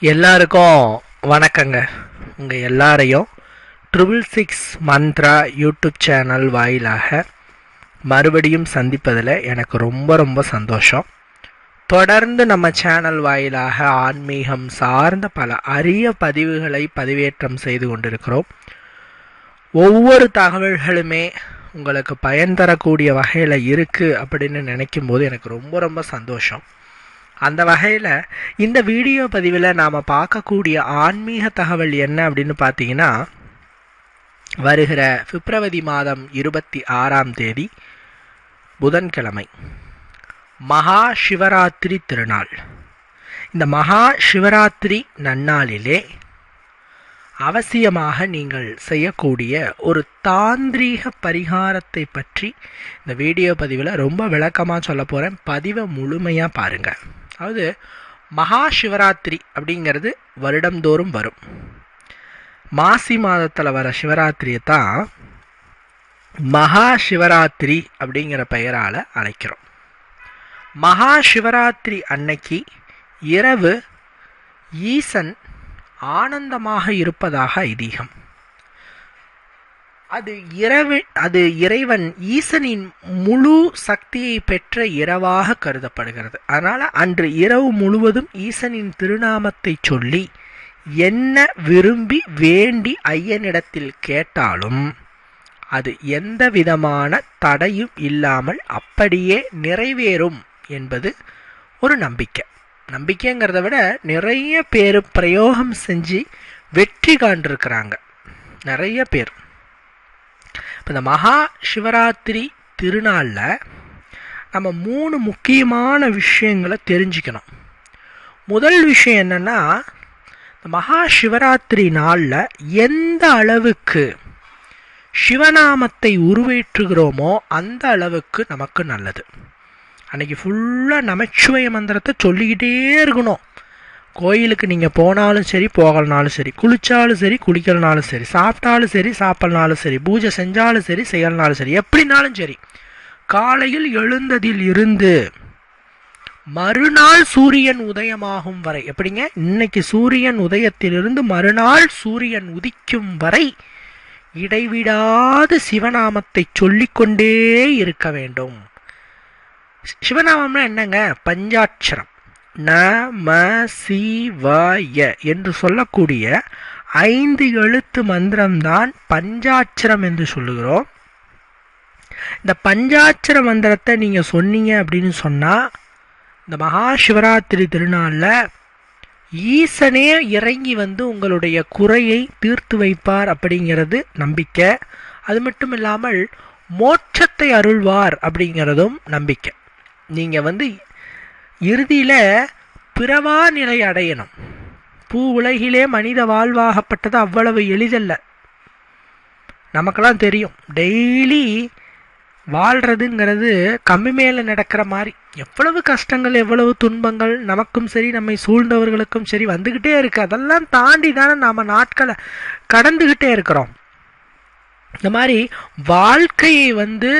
எல்லாருக்கும் வணக்கங்க. உங்கள் எல்லாரையும் triple six Mantra YouTube channel வாயிலாக மறுபடியும் சந்திப்பதில் எனக்கு ரொம்ப ரொம்ப சந்தோஷம். தொடர்ந்து நம்ம சேனல் வாயிலாக ஆன்மீகம் சார்ந்த பல அரிய பதிவுகளை பதிவேற்றம் செய்து கொண்டிருக்கிறோம். ஒவ்வொரு தகவல்களுமே உங்களுக்கு பயன் தரக்கூடிய வகையில் இருக்குது அப்படின்னு நினைக்கும் போது எனக்கு ரொம்ப ரொம்ப சந்தோஷம். அந்த வகையில் இந்த வீடியோ பதிவில் நாம் பார்க்கக்கூடிய ஆன்மீக தகவல் என்ன அப்படின்னு பார்த்தீங்கன்னா வருகிற பிப்ரவரி மாதம் இருபத்தி ஆறாம் தேதி புதன்கிழமை மகா சிவராத்திரி திருநாள். இந்த மகா சிவராத்திரி நன்னாளிலே அவசியமாக நீங்கள் செய்யக்கூடிய ஒரு தாந்திரீக பரிகாரத்தை பற்றி இந்த வீடியோ பதிவில் ரொம்ப விளக்கமாக சொல்ல போகிறேன் பதிவை முழுமையாக பாருங்கள் அதாவது மகா சிவராத்திரி அப்படிங்கிறது வருடந்தோறும் வரும். மாசி மாதத்தில் வர சிவராத்திரியை தான் மகா சிவராத்திரி அப்படிங்கிற பெயரால் அழைக்கிறோம். மகா சிவராத்திரி அன்னைக்கு இரவு ஈசன் ஆனந்தமாக இருப்பதாக ஐதீகம். அது இரவு அது இறைவன் ஈசனின் முழு சக்தியை பெற்ற இரவாக கருதப்படுகிறது. அதனால் அன்று இரவு முழுவதும் ஈசனின் திருநாமத்தை சொல்லி என்ன விரும்பி வேண்டி ஐயனிடத்தில் கேட்டாலும் அது எந்த விதமான தடையும் இல்லாமல் அப்படியே நிறைவேறும் என்பது ஒரு நம்பிக்கை. நம்பிக்கைங்கிறத விட நிறைய பேர் பிரயோகம் செஞ்சு வெற்றி காண்டிருக்கிறாங்க நிறைய பேர். இப்போ இந்த மகா சிவராத்திரி திருநாளில் நம்ம மூணு முக்கியமான விஷயங்களை தெரிஞ்சுக்கணும். முதல் விஷயம் என்னென்னா இந்த மகா சிவராத்திரி நாளில் எந்த அளவுக்கு சிவநாமத்தை உருவேற்றுகிறோமோ அந்த அளவுக்கு நமக்கு நல்லது. அன்னைக்கு ஃபுல்லாக நமச்சிவய மந்திரத்தை சொல்லிக்கிட்டே இருக்கணும். கோயிலுக்கு நீங்கள் போனாலும் சரி போகலனாலும் சரி குளிச்சாலும் சரி குளிக்கலனாலும் சரி சாப்பிட்டாலும் சரி சாப்பிட்னாலும் சரி பூஜை செஞ்சாலும் சரி செய்யலனாலும் சரி எப்படினாலும் சரி காலையில் எழுந்ததில் இருந்து மறுநாள் சூரியன் உதயமாகும் வரை எப்படிங்க? இன்னைக்கு சூரியன் உதயத்திலிருந்து மறுநாள் சூரியன் உதிக்கும் வரை இடைவிடாது சிவநாமத்தை சொல்லிக்கொண்டே இருக்க வேண்டும். சிவநாமம்னா என்னங்க? பஞ்சாட்சரம். ந ம சி வ ய என்று சொல்லக்கூடிய ஐந்து எழுத்து மந்திரம்தான் பஞ்சாட்சரம் என்று சொல்லுகிறோம். இந்த பஞ்சாட்சர மந்திரத்தை நீங்கள் சொன்னீங்க அப்படின்னு சொன்னால் இந்த மகா சிவராத்திரி திருநாளில் ஈசனே இறங்கி வந்து உங்களுடைய குறையை தீர்த்து வைப்பார் அப்படிங்கிறது நம்பிக்கை. அது மட்டும் இல்லாமல் மோட்சத்தை அருள்வார் அப்படிங்கிறதும் நம்பிக்கை. நீங்கள் வந்து இறுதியில் பிறவா நிலை அடையணும். பூ உலகிலே மனித வாழ்வாகப்பட்டது அவ்வளவு எளிதல்ல. நமக்கெல்லாம் தெரியும். டெய்லி வாழ்கிறதுங்கிறது கம்மி மேலே நடக்கிற மாதிரி. எவ்வளவு கஷ்டங்கள் எவ்வளவு துன்பங்கள் நமக்கும் சரி நம்மை சூழ்ந்தவர்களுக்கும் சரி வந்துக்கிட்டே இருக்குது அதெல்லாம் தாண்டி தானே நாம் நாட்களை கடந்துக்கிட்டே இருக்கிறோம். இந்த மாதிரி வாழ்க்கையை வந்து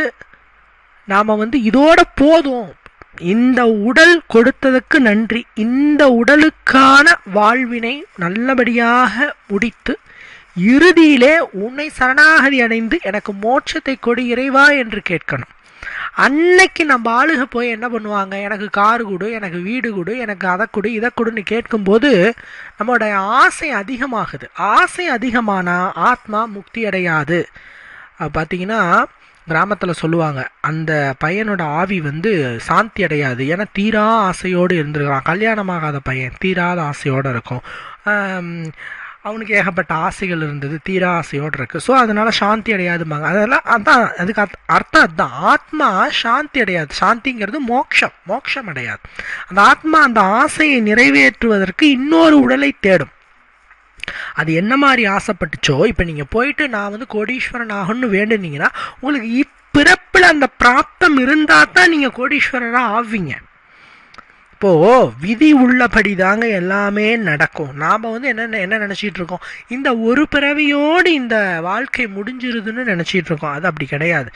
நாம் வந்து இதோட போதும். இந்த உடல் கொடுத்ததுக்கு நன்றி. இந்த உடலுக்கான வாழ்வினை நல்லபடியாக முடித்து இறுதியிலே உன்னை சரணாகதி அடைந்து எனக்கு மோட்சத்தை கொடு இறைவா என்று கேட்கணும். அன்னைக்கு நம்ம ஆளுக போய் என்ன பண்ணுவாங்க? எனக்கு காரு கொடு எனக்கு வீடு கொடு எனக்கு அதை கொடு இதை கொடுன்னு கேட்கும்போது நம்மளுடைய ஆசை அதிகமாகுது. ஆசை அதிகமானா ஆத்மா முக்தி அடையாது. பார்த்தீங்கன்னா கிராமத்தில் சொல்லுவாங்க அந்த பையனோட ஆவி வந்து சாந்தி அடையாது. ஏன்னா தீரா ஆசையோடு இருந்திருக்கிறான். கல்யாணமாகாத பையன் தீராத ஆசையோடு இருக்கும். அவனுக்கு ஏகப்பட்ட ஆசைகள் இருந்தது தீரா ஆசையோடு இருக்குது ஸோ அதனால் சாந்தி அடையாதுமாங்க அதெல்லாம் அதான் அதுக்கு அர்த்தம் அதுதான். ஆத்மா சாந்தி அடையாது. சாந்திங்கிறது மோக்ஷம் மோக்ஷம் அடையாது. அந்த ஆத்மா அந்த ஆசையை நிறைவேற்றுவதற்கு இன்னொரு உடலை தேடும். அது என்ன மாதிரி ஆசைப்பட்டுச்சோ இப்போ நீங்கள் போயிட்டு நான் வந்து கோடீஸ்வரன் ஆகணும்னு வேண்டுனீங்கன்னா உங்களுக்கு இப்பிறப்பில் அந்த பிராப்தம் இருந்தால் தான் நீங்கள் கோடீஸ்வரராக ஆவீங்க. இப்போ விதி உள்ளபடி தாங்க எல்லாமே நடக்கும். நாம் வந்து என்ன என்ன நினச்சிட்டு இருக்கோம்? இந்த ஒரு பிறவியோடு இந்த வாழ்க்கை முடிஞ்சிருதுன்னு நினச்சிட்டு இருக்கோம். அது அப்படி கிடையாது.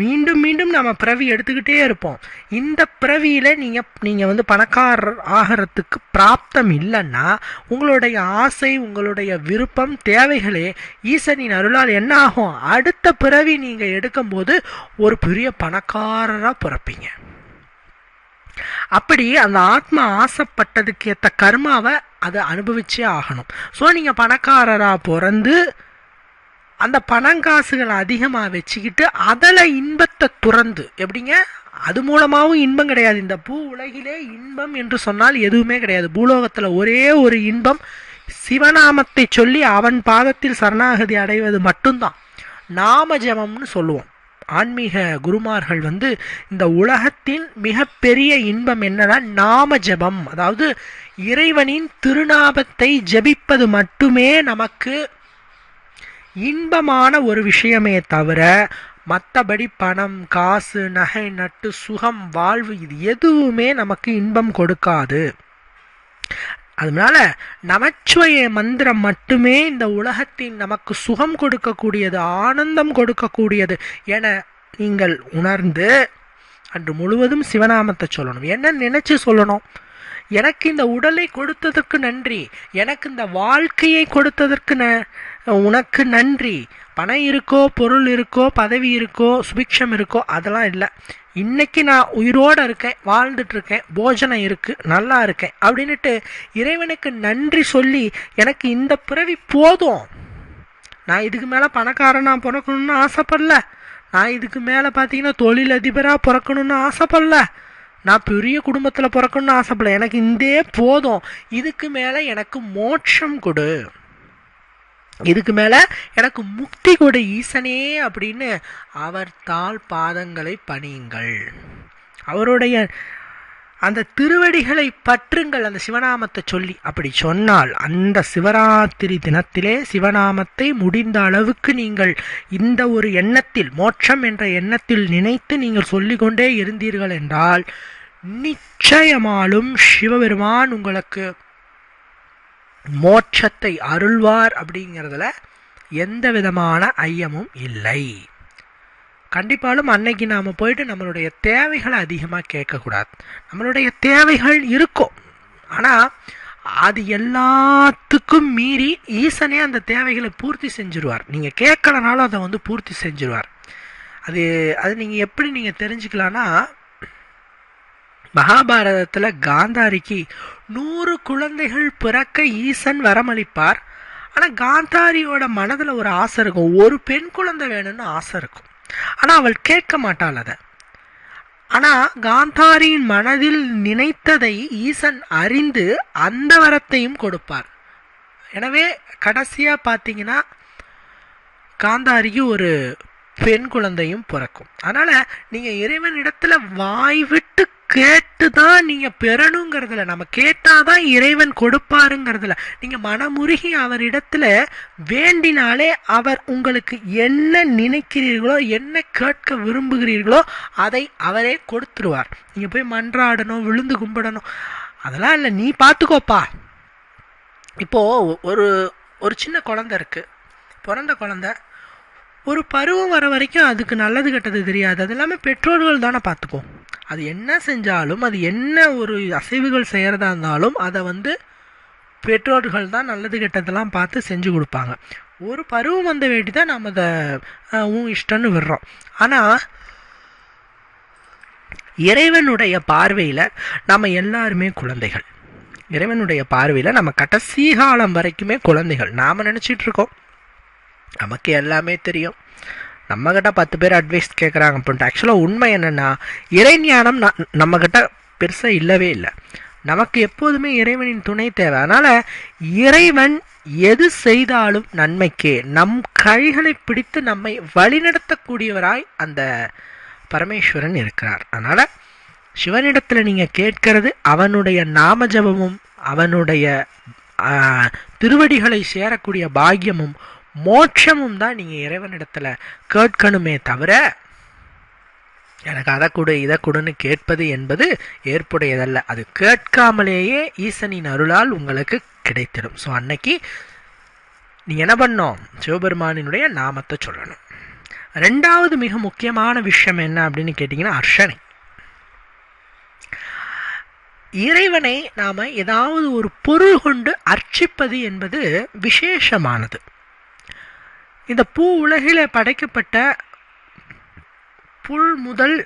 மீண்டும் மீண்டும் நம்ம பிறவி எடுத்துக்கிட்டே இருப்போம். இந்த பிறவியில் நீங்கள் நீங்கள் வந்து பணக்காரர் ஆகிறதுக்கு பிராப்தம் இல்லைன்னா உங்களுடைய ஆசை உங்களுடைய விருப்பம் தேவைகளே ஈசனின் அருளால் என்ன ஆகும் அடுத்த பிறவி நீங்கள் எடுக்கும்போது ஒரு பெரிய பணக்காரராக பிறப்பீங்க. அப்படி அந்த ஆத்மா ஆசைப்பட்டதுக்கு ஏற்ற கர்மாவை அதை அனுபவிச்சே ஆகணும். ஸோ நீங்கள் பணக்காரராக பிறந்து அந்த பணங்காசுகளை அதிகமாக வச்சுக்கிட்டு அதில் இன்பத்தை துறந்து எப்படிங்க? அது மூலமாகவும் இன்பம் கிடையாது. இந்த பூ உலகிலே இன்பம் என்று சொன்னால் எதுவுமே கிடையாது. பூலோகத்தில் ஒரே ஒரு இன்பம் சிவநாமத்தை சொல்லி அவன் பாதத்தில் சரணாகதி அடைவது மட்டும்தான். நாம ஜபம்னு சொல்லுவோம். ஆன்மீக குருமார்கள் வந்து இந்த உலகத்தின் மிகப்பெரிய இன்பம் என்னன்னா நாம ஜபம் அதாவது இறைவனின் திருநாமத்தை ஜபிப்பது மட்டுமே நமக்கு இன்பமான ஒரு விஷயமே தவிர மற்றபடி பணம் காசு நகை நட்டு சுகம் வாழ்வு இது எதுவுமே நமக்கு இன்பம் கொடுக்காது. அதனால நமச்சிவய மந்திரம் மட்டுமே இந்த உலகத்தின் நமக்கு சுகம் கொடுக்கக்கூடியது ஆனந்தம் கொடுக்கக்கூடியது என நீங்கள் உணர்ந்து அன்று முழுவதும் சிவநாமத்தை சொல்லணும். என்ன நினைச்சு சொல்லணும்? எனக்கு இந்த உடலை கொடுத்ததற்கு நன்றி. எனக்கு இந்த வாழ்க்கையை கொடுத்ததற்கு ந உனக்கு நன்றி. பணம் இருக்கோ பொருள் இருக்கோ பதவி இருக்கோ சுபிக்ஷம் இருக்கோ அதெல்லாம் இல்லை. இன்னைக்கு நான் உயிரோடு இருக்கேன் வாழ்ந்துட்டு இருக்கேன் போஜனம் இருக்குது நல்லா இருக்கேன் அப்படின்னுட்டு இறைவனுக்கு நன்றி சொல்லி எனக்கு இந்த பிறவி போதும். நான் இதுக்கு மேலே பணக்காரனாக பிறக்கணும்னு ஆசைப்படல. நான் இதுக்கு மேலே பார்த்தீங்கன்னா தொழிலதிபராக பிறக்கணும்னு ஆசைப்படல. நான் பெரிய குடும்பத்தில் பிறக்கணும்னு ஆசைப்படல. எனக்கு இந்தே போதும். இதுக்கு மேலே எனக்கு மோட்சம் கொடு. இதுக்கு மேலே எனக்கு முக்தி கொடு ஈசனே அப்படின்னு அவர் தாழ் பாதங்களை பணியுங்கள். அவருடைய அந்த திருவடிகளை பற்றுங்கள் அந்த சிவநாமத்தை சொல்லி. அப்படி சொன்னால் அந்த சிவராத்திரி தினத்திலே சிவநாமத்தை முடிந்த அளவுக்கு நீங்கள் இந்த ஒரு எண்ணத்தில் மோட்சம் என்ற எண்ணத்தில் நினைத்து நீங்கள் சொல்லிக்கொண்டே இருந்தீர்கள் என்றால் நிச்சயமாலும் சிவபெருமான் உங்களுக்கு மோட்சத்தை அருள்வார் அப்படிங்கிறதுல எந்த விதமான ஐயமும் இல்லை. கண்டிப்பாலும் அன்னைக்கு நாம் போயிட்டு நம்மளுடைய தேவைகளை அதிகமாக கேட்கக்கூடாது. நம்மளுடைய தேவைகள் இருக்கும். ஆனால் அது எல்லாத்துக்கும் மீறி ஈசனே அந்த தேவைகளை பூர்த்தி செஞ்சுருவார். நீங்கள் கேட்கலனாலும் அதை வந்து பூர்த்தி செஞ்சுருவார். அது அது நீங்கள் எப்படி நீங்கள் தெரிஞ்சுக்கலான்னா மகாபாரதத்தில் காந்தாரிக்கு நூறு குழந்தைகள் பிறக்க ஈசன் வரமளிப்பார். ஆனால் காந்தாரியோட மனதில் ஒரு ஆசை இருக்கும். ஒரு பெண் குழந்தை வேணும்னு ஆசை இருக்கும். ஆனால் அவள் கேட்க மாட்டாள் அதை. ஆனால் காந்தாரியின் மனதில் நினைத்ததை ஈசன் அறிந்து அந்த வரத்தையும் கொடுப்பார். எனவே கடைசியாக பார்த்தீங்கன்னா காந்தாரிக்கு ஒரு பெண் குழந்தையும் பிறக்கும். அதனால் நீங்கள் இறைவனிடத்தில் வாய் விட்டு கேட்டு தான் நீங்கள் பெறணுங்கிறதுல நம்ம கேட்டால் தான் இறைவன் கொடுப்பாருங்கிறதுல நீங்கள் மனமுருகி அவரிடத்துல வேண்டினாலே அவர் உங்களுக்கு என்ன நினைக்கிறீர்களோ என்ன கேட்க விரும்புகிறீர்களோ அதை அவரே கொடுத்துருவார். நீங்கள் போய் மன்றாடணும் விழுந்து கும்பிடணும் அதெல்லாம் இல்லை நீ பார்த்துக்கோப்பா இப்போது ஒரு ஒரு சின்ன குழந்த இருக்குது பிறந்த குழந்த ஒரு பருவம் வர வரைக்கும் அதுக்கு நல்லது கெட்டது தெரியாது. அது எல்லாமே பெற்றோர்கள் தானே பார்த்துக்கும். அது என்ன செஞ்சாலும் அது என்ன ஒரு அசைவுகள் செய்கிறதா இருந்தாலும் அதை வந்து பெற்றோர்கள் தான் நல்லது கெட்டதெல்லாம் பார்த்து செஞ்சு கொடுப்பாங்க. ஒரு பருவம் வந்த வேண்டி தான் நம்ம அதை உன் இஷ்டம்னு விடுறோம். ஆனால் இறைவனுடைய பார்வையில் நம்ம எல்லாருமே குழந்தைகள். இறைவனுடைய பார்வையில் நம்ம கடைசி காலம் வரைக்குமே குழந்தைகள். நாம் நினச்சிட்டு இருக்கோம். நமக்கு எல்லாமே தெரியும். நம்மக்கிட்ட பத்து பேர் அட்வைஸ் கேட்குறாங்க அப்படின்ட்டு. ஆக்சுவலாக உண்மை என்னென்னா இறைஞானம் ந நம்மக்கிட்ட பெருசாக இல்லவே இல்லை. நமக்கு எப்போதுமே இறைவனின் துணை தேவை. அதனால் இறைவன் எது செய்தாலும் நன்மைக்கே. நம் கைகளை பிடித்து நம்மை வழிநடத்தக்கூடியவராய் அந்த பரமேஸ்வரன் இருக்கிறார். அதனால் சிவனிடத்தில் நீங்கள் கேட்கறது அவனுடைய நாமஜபமும் அவனுடைய திருவடிகளை சேரக்கூடிய பாக்கியமும் மோட்சமும் தான் நீங்கள் இறைவனிடத்தில் கேட்கணுமே தவிர எனக்கு அதை கொடு இதை கொடுன்னு கேட்பது என்பது ஏற்புடையதல்ல. அது கேட்காமலேயே ஈசனின் அருளால் உங்களுக்கு கிடைத்திடும். ஸோ அன்னைக்கு நீ என்ன பண்ணோம்? சிவபெருமானினுடைய நாமத்தை சொல்லணும். ரெண்டாவது மிக முக்கியமான விஷயம் என்ன அப்படின்னு கேட்டிங்கன்னா அர்ச்சனை. இறைவனை நாம் ஏதாவது ஒரு பொருள் கொண்டு அர்ச்சிப்பது என்பது விசேஷமானது. இந்த பூ உலகிலே படைக்கப்பட்ட புல் முதல்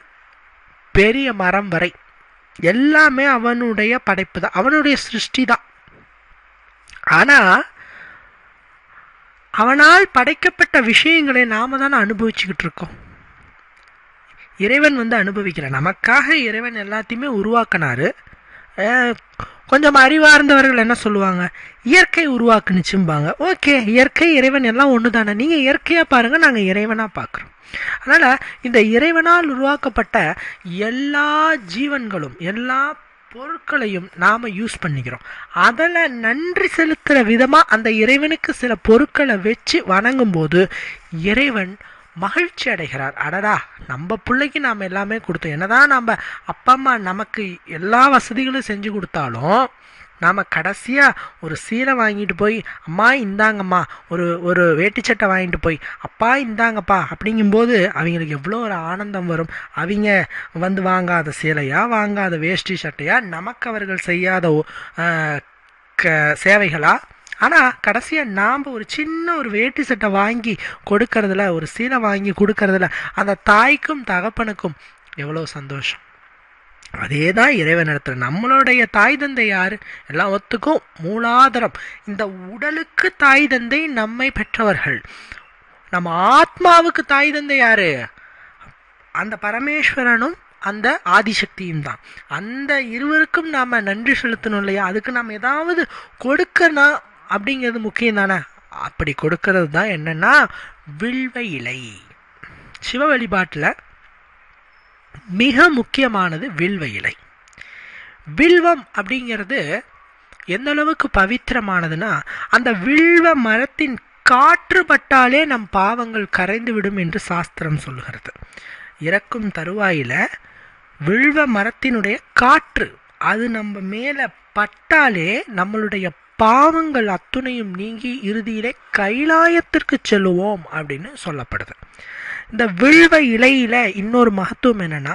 பெரிய மரம் வரை எல்லாமே அவனுடைய படைப்பு தான் அவனுடைய சிருஷ்டி தான் ஆனால் அவனால் படைக்கப்பட்ட விஷயங்களை நாம தான் அனுபவிச்சுக்கிட்டு இருக்கோம். இறைவன் வந்து அனுபவிக்கிறான். நமக்காக இறைவன் எல்லாத்தையுமே உருவாக்கினாரு. அஹ், கொஞ்சம் அறிவார்ந்தவர்கள் என்ன சொல்லுவாங்க? இயற்கை உருவாக்குனுச்சும்பாங்க. ஓகே இயற்கை இறைவன் எல்லாம் ஒன்று தானே நீங்கள் இயற்கையாக பாருங்கள் நாங்கள் இறைவனாக பார்க்குறோம் அதனால் இந்த இறைவனால் உருவாக்கப்பட்ட எல்லா ஜீவன்களும் எல்லா பொருட்களையும் நாம் யூஸ் பண்ணிக்கிறோம். அதில் நன்றி செலுத்துகிற விதமாக அந்த இறைவனுக்கு சில பொருட்களை வச்சு வணங்கும்போது இறைவன் மகிழ்ச்சி அடைகிறார். அடடா நம்ம பிள்ளைக்கு நாம் எல்லாமே கொடுத்தோம். என்னதான் நம்ம அப்பா அம்மா நமக்கு எல்லா வசதிகளும் செஞ்சு கொடுத்தாலும் நாம் கடைசியாக ஒரு சீலை வாங்கிட்டு போய் அம்மா இந்தாங்கம்மா ஒரு ஒரு வேட்டி சட்டை வாங்கிட்டு போய் அப்பா இந்தாங்கப்பா அப்படிங்கும்போது அவங்களுக்கு எவ்வளோ ஒரு ஆனந்தம் வரும். அவங்க வந்து வாங்காத சீலையாக வாங்காத வேஷ்டி சட்டையாக நமக்கு அவர்கள் செய்யாத க சேவைகளாக ஆனால் கடைசியாக நாம் ஒரு சின்ன ஒரு வேட்டி சட்டை வாங்கி கொடுக்கறதுல ஒரு சீலை வாங்கி கொடுக்கறதுல அந்த தாய்க்கும் தகப்பனுக்கும் எவ்வளோ சந்தோஷம். அதே தான் இறைவனிடத்தில் நம்மளுடைய தாய் தந்தை யார்? எல்லாத்துக்கும் மூலாதாரம். இந்த உடலுக்கு தாய் தந்தை நம்மை பெற்றவர்கள். நம்ம ஆத்மாவுக்கு தாய் தந்தை யார்? அந்த பரமேஸ்வரனும் அந்த ஆதிசக்தியும் தான். அந்த இருவருக்கும் நாம் நன்றி செலுத்தணும் இல்லையா? அதுக்கு நாம் ஏதாவது கொடுக்கனா அப்படிங்கிறது முக்கியம் தானே? அப்படி கொடுக்கறது தான் என்னென்னா வில்வ இலை. சிவ வழிபாட்டில் மிக முக்கியமானது வில்வ இலை. வில்வம் அப்படிங்கிறது எந்த அளவுக்கு பவித்திரமானதுன்னா அந்த வில்வ மரத்தின் காற்று பட்டாலே நம் பாவங்கள் கரைந்து விடும் என்று சாஸ்திரம் சொல்லுகிறது. இறக்கும் தருவாயில வில்வ மரத்தினுடைய காற்று அது நம்ம மேலே பட்டாலே நம்மளுடைய பாவங்கள் அத்துணையும் நீங்கி இறுதியிலே கைலாயத்திற்கு செல்லுவோம் அப்படின்னு சொல்லப்படுது. இந்த வில்வ இலையில இன்னொரு மகத்துவம் என்னன்னா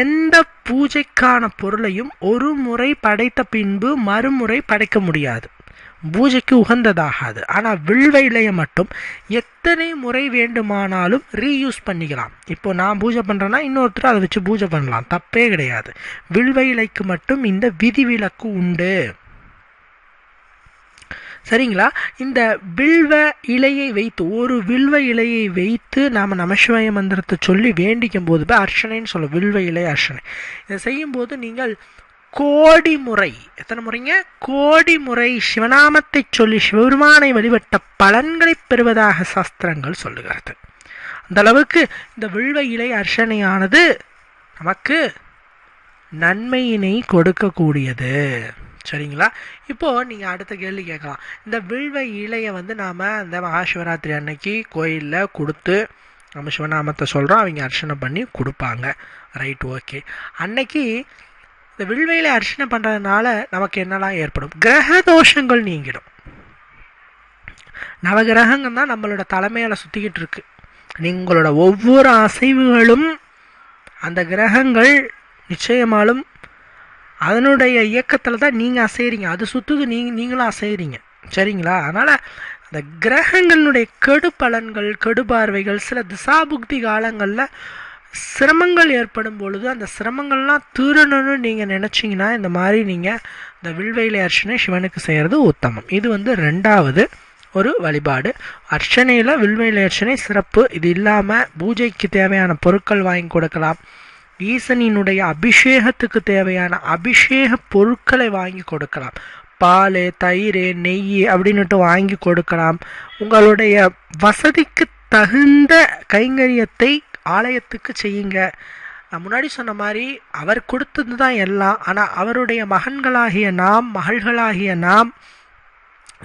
எந்த பூஜைக்கான பொருளையும் ஒரு முறை படைத்த பின்பு மறுமுறை படைக்க முடியாது. பூஜைக்கு உகந்ததாகாது. ஆனால் வில்வ இலையை மட்டும் எத்தனை முறை வேண்டுமானாலும் ரீயூஸ் பண்ணிக்கலாம். இப்போ நான் பூஜை பண்ணுறேன்னா இன்னொருத்தர் அதை வச்சு பூஜை பண்ணலாம். தப்பே கிடையாது. வில்வ இலைக்கு மட்டும் இந்த விதிவிலக்கு உண்டு. சரிங்களா? இந்த வில்வ இலையை வைத்து ஒரு வில்வ இலையை வைத்து நாம் நமசிவாய மந்திரத்தை சொல்லி வேண்டிக்கும் போது போய் அர்ச்சனைன்னு சொல்ல வில்வ இலை அர்ச்சனை. இதை செய்யும்போது நீங்கள் கோடி முறை எத்தனை முறைங்க? கோடி முறை சிவநாமத்தை சொல்லி சிவபெருமானை வழிபட்ட பலன்களை பெறுவதாக சாஸ்திரங்கள் சொல்லுகிறது. அந்த அளவுக்கு இந்த வில்வ இலை அர்ச்சனையானது நமக்கு நன்மையினை கொடுக்கக்கூடியது. சரிங்களா? இப்போது நீங்கள் அடுத்த கேள்வி கேட்கலாம். இந்த வில்வ இலையை வந்து நாம் அந்த மகாசிவராத்திரி அன்னைக்கு கோயிலில் கொடுத்து நம்ம சிவநாமத்தை சொல்கிறோம் அவங்க அர்ச்சனை பண்ணி கொடுப்பாங்க. Right okay. அன்னைக்கு இந்த வில்வையில் அர்ச்சனை பண்ணுறதுனால நமக்கு என்னெல்லாம் ஏற்படும்? கிரக தோஷங்கள் நீங்கிடும். நவகிரகங்கள் தான் நம்மளோட தலைமையில் சுற்றிக்கிட்டு இருக்கு. நீங்களோட ஒவ்வொரு அசைவுகளும் அந்த கிரகங்கள் நிச்சயமாலும் அதனுடைய இயக்கத்தில் தான் நீங்கள் அசைகிறீங்க அது சுற்றுது நீ நீங்களும் அசைகிறீங்க சரிங்களா? அதனால் அந்த கிரகங்களுடைய கெடுபலன்கள் பலன்கள் பார்வைகள் சில திசாபுக்தி காலங்களில் சிரமங்கள் ஏற்படும் பொழுது அந்த சிரமங்கள்லாம் தீரணும்னு நீங்கள் நினச்சிங்கன்னா இந்த மாதிரி நீங்கள் இந்த வில்வையிலை அர்ச்சனை சிவனுக்கு செய்கிறது உத்தமம். இது வந்து ரெண்டாவது ஒரு வழிபாடு. அர்ச்சனையில் வில்வையிலை அர்ச்சனை சிறப்பு. இது இல்லாமல் பூஜைக்கு தேவையான பொருட்கள் வாங்கி கொடுக்கலாம். ஈசனினுடைய அபிஷேகத்துக்கு தேவையான அபிஷேக பொருட்களை வாங்கி கொடுக்கலாம். பால் தயிர் நெய் அப்படின்னுட்டு வாங்கி கொடுக்கலாம். உங்களுடைய வசதிக்கு தகுந்த கைங்கரியத்தை ஆலயத்துக்கு செய்யுங்க. நான் முன்னாடி சொன்ன மாதிரி அவர் கொடுத்தது தான் எல்லாம். ஆனால் அவருடைய மகன்களாகிய நாம் மகள்களாகிய நாம்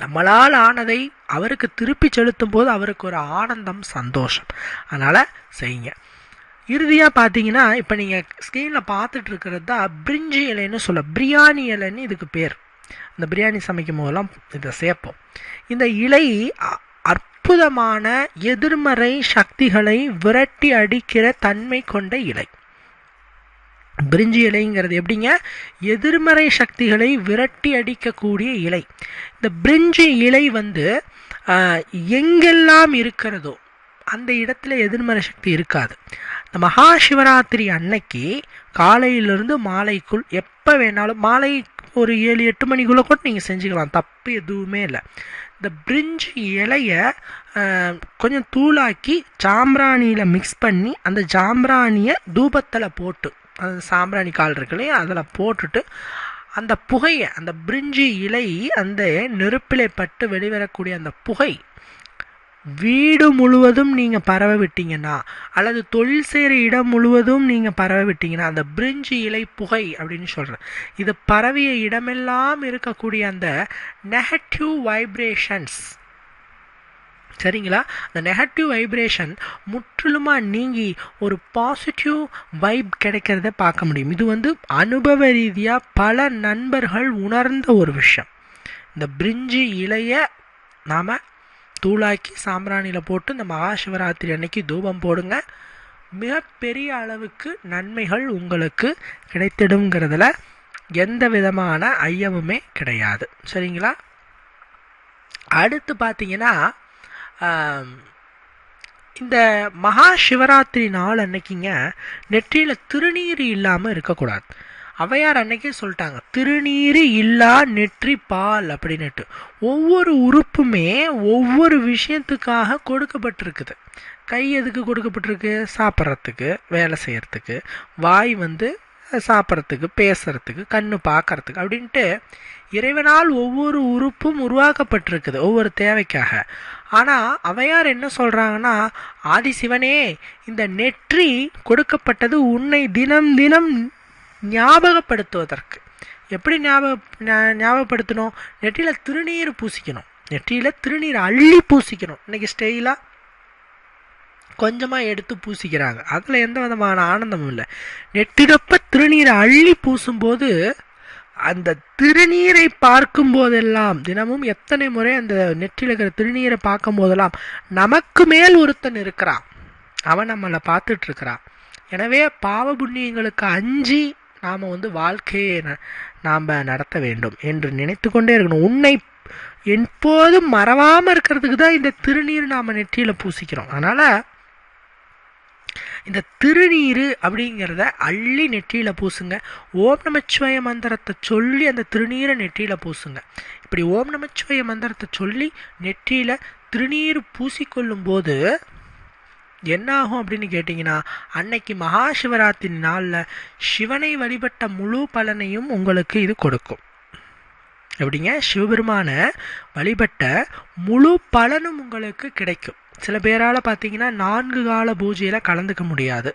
நம்மளால் ஆனதை அவருக்கு திருப்பி செலுத்தும் போது அவருக்கு ஒரு ஆனந்தம் சந்தோஷம். அதனால் செய்யுங்க. இறுதியாக பார்த்தீங்கன்னா இப்போ நீங்கள் ஸ்க்ரீனில் பார்த்துட்டு இருக்கிறது தான் பிரிஞ்சி இலைன்னு சொல்ல பிரியாணி இலைன்னு இதுக்கு பேர். இந்த பிரியாணி சமைக்கும் போதெல்லாம் இதை சேர்ப்போம். இந்த இலை அற்புதமான எதிர்மறை சக்திகளை விரட்டி அடிக்கிற தன்மை கொண்ட இலை. பிரிஞ்சி இலைங்கிறது எப்படிங்க? எதிர்மறை சக்திகளை விரட்டி அடிக்கக்கூடிய இலை. இந்த பிரிஞ்சி இலை வந்து எங்கெல்லாம் இருக்கிறதோ அந்த இடத்துல எதிர்மறை சக்தி இருக்காது. இந்த மகா சிவராத்திரி அன்னைக்கு காலையிலிருந்து மாலைக்குள் எப்போ வேணாலும் மாலை ஒரு ஏழு எட்டு மணிக்குள்ளே கூட நீங்கள் செஞ்சுக்கலாம். தப்பு எதுவுமே இல்லை. இந்த பிரிஞ்சு இலையை கொஞ்சம் தூளாக்கி சாம்பிராணியில் மிக்ஸ் பண்ணி அந்த சாம்பிராணியை தூபத்தில் போட்டு அந்த சாம்பிராணி கால் இருக்கு இல்லையா அதில் போட்டுட்டு அந்த புகையை அந்த பிரிஞ்சு இலை அந்த நெருப்பிலை பட்டு வெளிவரக்கூடிய அந்த புகை வீடு முழுவதும் நீங்கள் பரவ விட்டீங்கன்னா அல்லது தொழில் செய்கிற இடம் முழுவதும் நீங்கள் பரவ விட்டீங்கன்னா அந்த பிரிஞ்சு இலை புகை அப்படின்னு சொல்கிறேன் இது பரவிய இடமெல்லாம் இருக்கக்கூடிய அந்த நெகட்டிவ் வைப்ரேஷன்ஸ் சரிங்களா? அந்த நெகட்டிவ் வைப்ரேஷன் முற்றிலுமாக நீங்கி ஒரு பாசிட்டிவ் வைப் கிடைக்கிறத பார்க்க முடியும். இது வந்து அனுபவ ரீதியாக பல நண்பர்கள் உணர்ந்த ஒரு விஷயம். இந்த பிரிஞ்சு இலையை நாம் தூளாக்கி சாம்பிராணியில் போட்டு இந்த மகாசிவராத்திரி அன்னைக்கு தூபம் போடுங்க. மிகப்பெரிய அளவுக்கு நன்மைகள் உங்களுக்கு கிடைத்திடுங்கிறதுல எந்த விதமான ஐயமுமே கிடையாது. சரிங்களா? அடுத்து பார்த்தீங்கன்னா இந்த மகா சிவராத்திரி நாள் அன்னைக்குங்க நெற்றியில் திருநீர் இல்லாமல் இருக்கக்கூடாது. அவையார் அன்னைக்கே சொல்லிட்டாங்க திருநீர் இல்லா நெற்றி பால் அப்படின்னுட்டு. ஒவ்வொரு உறுப்புமே ஒவ்வொரு விஷயத்துக்காக கொடுக்கப்பட்டிருக்குது. கை எதுக்கு கொடுக்கப்பட்டிருக்கு? சாப்பிட்றதுக்கு வேலை செய்கிறதுக்கு வாய் வந்து சாப்பிட்றதுக்கு பேசுறதுக்கு கண்ணு பார்க்கறதுக்கு அப்படின்ட்டு இறைவனால் ஒவ்வொரு உறுப்பும் உருவாக்கப்பட்டிருக்குது ஒவ்வொரு தேவைக்காக. ஆனால் அவையார் என்ன சொல்கிறாங்கன்னா ஆதி சிவனே இந்த நெற்றி கொடுக்கப்பட்டது உன்னை தினம் தினம் ஞாபகப்படுத்துவதற்கு. எப்படி ஞாபக ஞாபகப்படுத்தணும்? நெற்றியில் திருநீர் பூசிக்கணும். நெற்றியில் திருநீர் அள்ளி பூசிக்கணும். இன்னைக்கு ஸ்டைலாக கொஞ்சமாக எடுத்து பூசிக்கிறாங்க. அதில் எந்த விதமான ஆனந்தமும் இல்லை. நெற்றிடப்ப திருநீரை அள்ளி பூசும்போது அந்த திருநீரை பார்க்கும் போதெல்லாம் தினமும் எத்தனை முறை அந்த நெற்றியில் இருக்கிற திருநீரை பார்க்கும் போதெல்லாம் நமக்கு மேல் ஒருத்தன் இருக்கிறான். அவன் நம்மளை பார்த்துட்டு இருக்கிறான். எனவே பாவ புண்ணியங்களுக்கு அஞ்சு நாம் வந்து வாழ்க்கையை ந- நாம் நடத்த வேண்டும் என்று நினைத்து கொண்டே இருக்கணும். உன்னை எப்போதும் மறவாமல் இருக்கிறதுக்கு தான் இந்த திருநீர் நாம் நெற்றியில் பூசிக்கிறோம். அதனால் இந்த திருநீர் அப்படிங்கிறத அள்ளி நெற்றியில் பூசுங்க. ஓம் நமச்சிவாய மந்திரத்தை சொல்லி அந்த திருநீரை நெற்றியில் பூசுங்க. இப்படி ஓம் நமச்சிவாய மந்திரத்தை சொல்லி நெற்றியில் திருநீர் பூசிக்கொள்ளும் போது என்ன ஆகும் அப்படின்னு கேட்டிங்கன்னா அன்னைக்கு மகா சிவராத்திரி நாளில் சிவனை வழிபட்ட முழு பலனையும் உங்களுக்கு இது கொடுக்கும். எப்படிங்க? சிவபெருமான வழிபட்ட முழு பலனும் உங்களுக்கு கிடைக்கும். சில பேரால் பார்த்தீங்கன்னா நான்கு கால பூஜையில் கலந்துக்க முடியாது.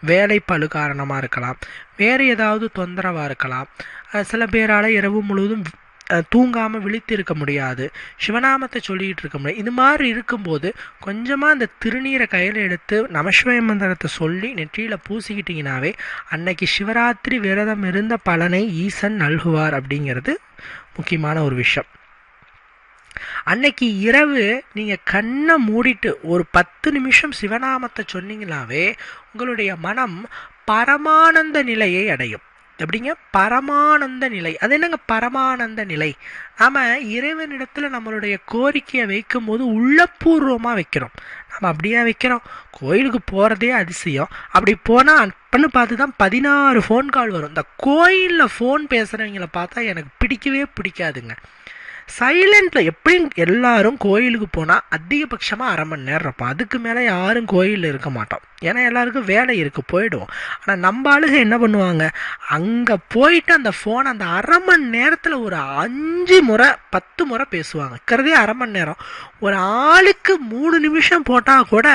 வேலை காரணமாக இருக்கலாம். வேறு ஏதாவது தொந்தரவாக இருக்கலாம். சில பேரால் இரவு முழுவதும் தூங்காமல் விழித்து இருக்க முடியாது. சிவநாமத்தை சொல்லிக்கிட்டு இருக்க முடியாது. இது மாதிரி இருக்கும்போது கொஞ்சமாக அந்த திருநீரை கையில் எடுத்து நமசிவய மந்திரத்தை சொல்லி நெற்றியில் பூசிக்கிட்டிங்கனாவே அன்னைக்கு சிவராத்திரி விரதம் இருந்த பலனை ஈசன் நல்குவார் அப்படிங்கிறது முக்கியமான ஒரு விஷயம். அன்னைக்கு இரவு நீங்கள் கண்ணை மூடிட்டு ஒரு பத்து நிமிஷம் சிவநாமத்தை சொன்னீங்கனாவே உங்களுடைய மனம் பரமானந்த நிலையை அடையும். எப்படிங்க? பரமானந்த நிலை. அது என்னங்க பரமானந்த நிலை? நாம் இறைவனிடத்தில் நம்மளுடைய கோரிக்கையை வைக்கும்போது உள்ளபூர்வமாக வைக்கிறோம். நம்ம அப்படியே வைக்கிறோம்? கோயிலுக்கு போகிறதே அதிசயம். அப்படி போனால் அப்பன்னு பார்த்து தான் பதினாறு ஃபோன் கால் வரும். இந்த கோயிலில் ஃபோன் பேசுகிறவங்கள பார்த்தா எனக்கு பிடிக்கவே பிடிக்காதுங்க. சைலண்டில் எப்படி எல்லாரும் கோயிலுக்கு போனால் அதிகபட்சமாக அரை மணி நேரம் இருப்போம். அதுக்கு மேலே யாரும் கோயிலில் இருக்க மாட்டோம். ஏன்னா எல்லாருக்கும் வேலை இருக்குது போயிடுவோம். ஆனால் நம்ம ஆளுங்க என்ன பண்ணுவாங்க? அங்கே போயிட்டு அந்த ஃபோன் அந்த அரை மணி நேரத்தில் ஒரு அஞ்சு முறை பத்து முறை பேசுவாங்க. இருக்கிறதே அரை மணி நேரம். ஒரு ஆளுக்கு மூணு நிமிஷம் போட்டால் கூட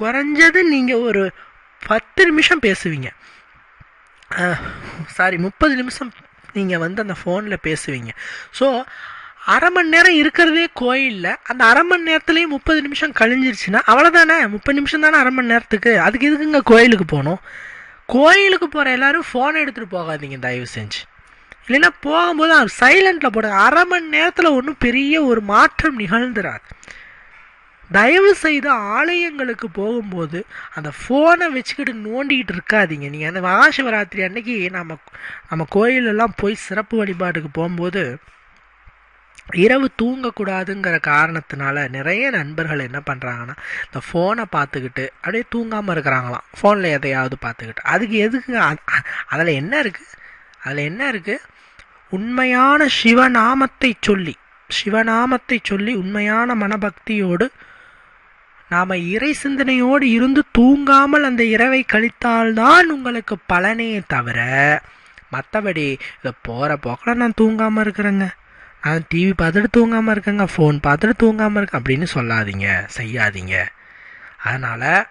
குறைஞ்சது நீங்கள் ஒரு பத்து நிமிஷம் பேசுவீங்க. சாரி முப்பது நிமிஷம் நீங்கள் வந்து அந்த ஃபோனில் பேசுவீங்க. ஸோ அரை மணி நேரம் இருக்கிறதே கோயிலில் அந்த அரை மணி நேரத்துலேயே முப்பது நிமிஷம் கழிஞ்சிருச்சுன்னா அவ்வளோதானே முப்பது நிமிஷம் தானே அரை மணி நேரத்துக்கு? அதுக்கு எதுக்குங்க கோயிலுக்கு போகணும்? கோயிலுக்கு போகிற எல்லாரும் ஃபோனை எடுத்துகிட்டு போகாதீங்க தயவு செஞ்சு. இல்லைன்னா போகும்போது சைலண்டில் போடுங்க. அரை மணி நேரத்தில் ஒன்றும் பெரிய ஒரு மாற்றம் நிகழ்ந்துராது. தயவு செய்து ஆலயங்களுக்கு போகும்போது அந்த ஃபோனை வச்சுக்கிட்டு நோண்டிக்கிட்டு இருக்காதீங்க. நீங்கள் அந்த மகாசிவராத்திரி அன்னைக்கு நம்ம நம்ம கோயிலெல்லாம் போய் சிறப்பு வழிபாட்டுக்கு போகும்போது இரவு தூங்கக்கூடாதுங்கிற காரணத்தினால நிறைய நண்பர்கள் என்ன பண்ணுறாங்கன்னா இந்த ஃபோனை பார்த்துக்கிட்டு அப்படியே தூங்காமல் இருக்கிறாங்களாம். ஃபோனில் எதையாவது பார்த்துக்கிட்டு. அதுக்கு எதுக்கு? அதில் என்ன இருக்குது அதில் என்ன இருக்குது உண்மையான சிவநாமத்தை சொல்லி சிவநாமத்தை சொல்லி உண்மையான மனபக்தியோடு நாம் இறை சிந்தனையோடு இருந்து தூங்காமல் அந்த இரவை கழித்தால்தான் உங்களுக்கு பலனே தவிர மற்றபடி இதை போகிற போக்கில் நான் தூங்காமல் இருக்கிறேங்க. நான் டிவி பார்த்துட்டு தூங்காமல் இருக்கேங்க ஃபோன் பார்த்துட்டு தூங்காமல் இருக்கேன் அப்படின்னு சொல்லாதீங்க செய்யாதீங்க. அதனால்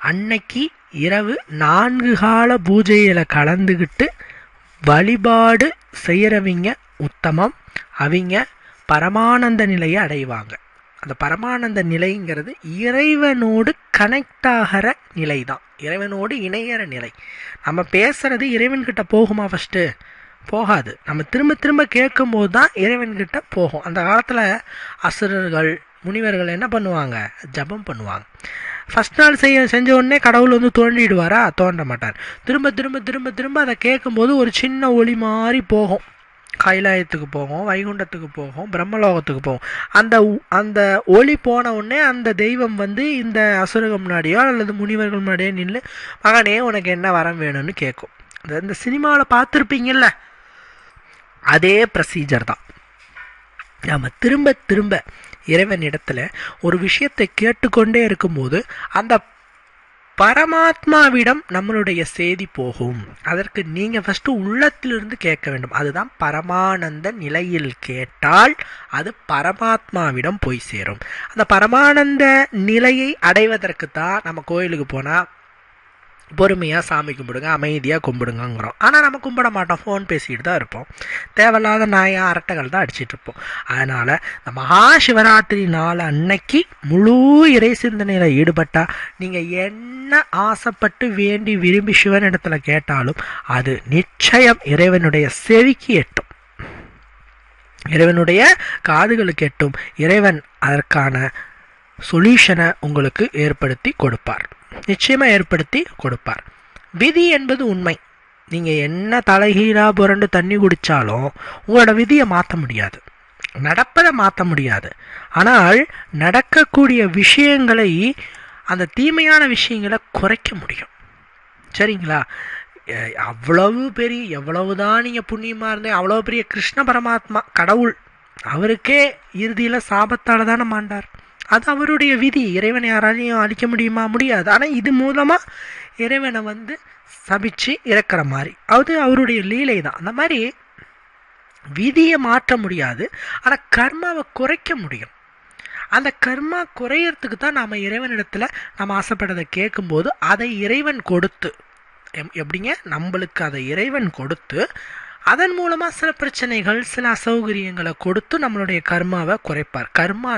அன்னைக்கு இரவு நான்கு கால பூஜையில் கலந்துக்கிட்டு வழிபாடு செய்கிறவங்க உத்தமம் அவங்க பரமானந்த நிலையை அடைவாங்க. அந்த பரமானந்த நிலைங்கிறது இறைவனோடு கனெக்ட் ஆகிற நிலை தான் இறைவனோடு இணையிற நிலை. நம்ம பேசுறது இறைவன்கிட்ட போகுமா ஃபஸ்ட்டு போகாது. நம்ம திரும்ப திரும்ப கேட்கும்போது தான் இறைவன்கிட்ட போகும். அந்த காலத்தில் அசுரர்கள் முனிவர்கள் என்ன பண்ணுவாங்க? ஜபம் பண்ணுவாங்க. ஃபஸ்ட் நாள் செய்ய செஞ்ச உடனே கடவுள் வந்து தோண்டிடுவாரா? தோன்ற மாட்டார். திரும்ப திரும்ப திரும்ப திரும்ப அதை கேட்கும்போது ஒரு சின்ன ஒளி மாதிரி போகும். கைலாயத்துக்கு போகும் வைகுண்டத்துக்கு போகும் பிரம்மலோகத்துக்கு போகும் அந்த அந்த ஒளி போன உடனே அந்த தெய்வம் வந்து இந்த அசுரகம் முன்னாடியோ அல்லது முனிவர்கள் முன்னாடியோ நின்று மகனே உனக்கு என்ன வரம் வேணும்னு கேட்கும் இந்த சினிமாவில் பார்த்துருப்பீங்கல்ல? அதே ப்ரொசீஜர் தான். நாம் திரும்ப திரும்ப இறைவன் இடத்துல ஒரு விஷயத்தை கேட்டுக்கொண்டே இருக்கும்போது அந்த பரமாத்மாவிடம் நம்மளுடைய செய்தி போகும். அதற்கு நீங்கள் ஃபஸ்ட்டு உள்ளத்திலிருந்து கேட்க வேண்டும். அதுதான் பரமானந்த நிலையில் கேட்டால் அது பரமாத்மாவிடம் போய் சேரும். அந்த பரமானந்த நிலையை அடைவதற்கு தான் நம்ம கோயிலுக்கு போனால் பொறுமையாக சாமி கும்பிடுங்க அமைதியாக கும்பிடுங்கிறோம் ஆனால் நம்ம கும்பிட மாட்டோம். ஃபோன் பேசிக்கிட்டு தான் இருப்போம். தேவையில்லாத நாயாக அரட்டைகள் தான் அடிச்சிட்டு இருப்போம். அதனால் இந்த மகா சிவராத்திரி நாள் அன்னைக்கு முழு இறை சிந்தனையில் ஈடுபட்டால் நீங்கள் என்ன ஆசைப்பட்டு வேண்டி விரும்பி சிவன் இடத்துல கேட்டாலும் அது நிச்சயம் இறைவனுடைய செவிக்கு எட்டும். இறைவனுடைய காதுகளுக்கு எட்டும். இறைவன் அதற்கான சொல்யூஷனை உங்களுக்கு ஏற்படுத்தி கொடுப்பார். நிச்சயமாக ஏற்படுத்தி கொடுப்பார். விதி என்பது உண்மை. நீங்கள் என்ன தலைகீழாக புரண்டு தண்ணி குடித்தாலும் உங்களோட விதியை மாற்ற முடியாது. நடப்பதை மாற்ற முடியாது. ஆனால் நடக்கக்கூடிய விஷயங்களை அந்த தீமையான விஷயங்களை குறைக்க முடியும். சரிங்களா? அவ்வளவு பெரிய எவ்வளவு தான் நீங்கள் புண்ணியமாக இருந்தேன் அவ்வளோ பெரிய கிருஷ்ண பரமாத்மா கடவுள் அவருக்கே இறுதியில் சாபத்தால் தானே மாண்டார். அது அவருடைய விதி. இறைவனை யாராலையும் அழிக்க முடியுமா? முடியாது. ஆனால் இது மூலமாக இறைவனை வந்து சபிச்சு இறக்குற மாதிரி. அது அவருடைய லீலை தான் அந்த மாதிரி விதியை மாற்ற முடியாது. ஆனால் கர்மாவை குறைக்க முடியும். அந்த கர்மா குறையறதுக்கு தான் நாம் இறைவனிடத்தில் நம்ம ஆசைப்பட்டதை கேட்கும்போது அதை இறைவன் கொடுத்து. எப்படிங்க? நம்மளுக்கு அதை இறைவன் கொடுத்து அதன் மூலமாக சில பிரச்சனைகள் சில அசௌகரியங்களை கொடுத்து நம்மளுடைய கர்மாவை குறைப்பார். கர்மா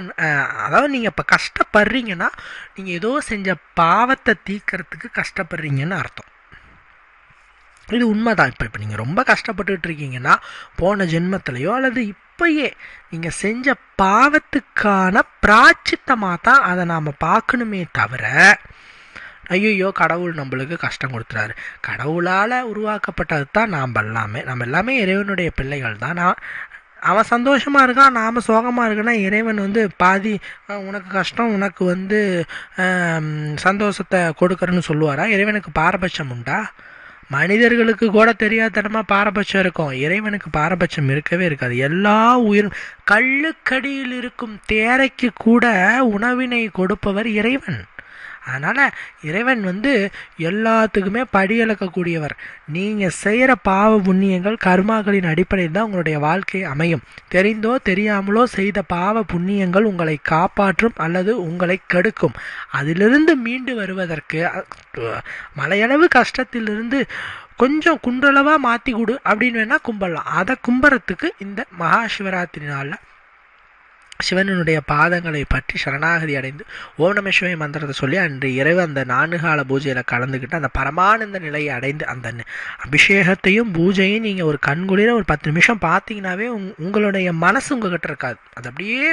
அதாவது நீங்கள் இப்போ கஷ்டப்படுறீங்கன்னா நீங்கள் ஏதோ செஞ்ச பாவத்தை தீக்கிறதுக்கு கஷ்டப்படுறீங்கன்னு அர்த்தம். இது உண்மைதான். இப்போ இப்போ நீங்கள் ரொம்ப கஷ்டப்பட்டுட்டு இருக்கீங்கன்னா போன ஜென்மத்திலையோ அல்லது இப்பயே நீங்கள் செஞ்ச பாவத்துக்கான பிராச்சித்தமாக தான் அதை நாம் பார்க்கணுமே தவிர ஐயோ கடவுள் நம்மளுக்கு கஷ்டம் கொடுத்துறாரு. கடவுளால் உருவாக்கப்பட்டது தான் நாம் எல்லாமே. நம்ம எல்லாமே இறைவனுடைய பிள்ளைகள் தான். நான் அவன் சந்தோஷமாக இருக்கான் நாம் சோகமாக இருக்குன்னா இறைவன் வந்து பாதி உனக்கு கஷ்டம் உனக்கு வந்து சந்தோஷத்தை கொடுக்குறன்னு சொல்லுவாரா? இறைவனுக்கு பாரபட்சம் உண்டா? மனிதர்களுக்கு கூட தெரியாதனமாக பாரபட்சம் இருக்கும். இறைவனுக்கு பாரபட்சம் இருக்கவே இருக்காது. எல்லா உயிர் கள்ளுக்கடியில் இருக்கும் தேரைக்கு கூட உணவினை கொடுப்பவர் இறைவன். அதனால் இறைவன் வந்து எல்லாத்துக்குமே படியளக்கக்கூடியவர். நீங்கள் செய்கிற பாவ புண்ணியங்கள் கர்மாக்களின் அடிப்படையில் தான் உங்களுடைய வாழ்க்கை அமையும். தெரிந்தோ தெரியாமலோ செய்த பாவ புண்ணியங்கள் உங்களை காப்பாற்றும் அல்லது உங்களை கெடுக்கும். அதிலிருந்து மீண்டு வருவதற்கு மலையளவு கஷ்டத்திலிருந்து கொஞ்சம் குன்றளவாக மாற்றி கொடு அப்படின்னு வேணால் கும்பிடலாம். அதை கும்புறத்துக்கு இந்த மகா சிவராத்திரி நாளில் சிவனனுடைய பாதங்களை பற்றி சரணாகதி அடைந்து ஓம் நம மந்திரத்தை சொல்லி அன்று இரவு அந்த நான்கால பூஜையில் கலந்துக்கிட்டு அந்த பரமானந்த நிலையை அடைந்து அந்த அபிஷேகத்தையும் பூஜையும் நீங்கள் ஒரு கண்குளிர ஒரு பத்து நிமிஷம் பார்த்தீங்கன்னாவே உங் உங்களுடைய மனசு உங்ககிட்ட இருக்காது. அது அப்படியே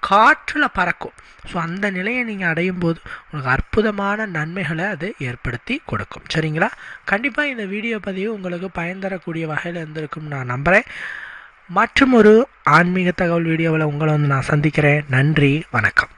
காற்றில் பறக்கும். ஸோ அந்த நிலையை நீங்கள் அடையும் போது உங்களுக்கு அற்புதமான நன்மைகளை அது ஏற்படுத்தி கொடுக்கும். சரிங்களா? கண்டிப்பாக இந்த வீடியோ பதிவு உங்களுக்கு பயன் தரக்கூடிய வகையில் இருந்திருக்கும் நான் நம்புகிறேன் மற்றும் ஒரு ஆன்மீக தகவல் வீடியோவில் உங்களை வந்து நான் சந்திக்கிறேன். நன்றி வணக்கம்.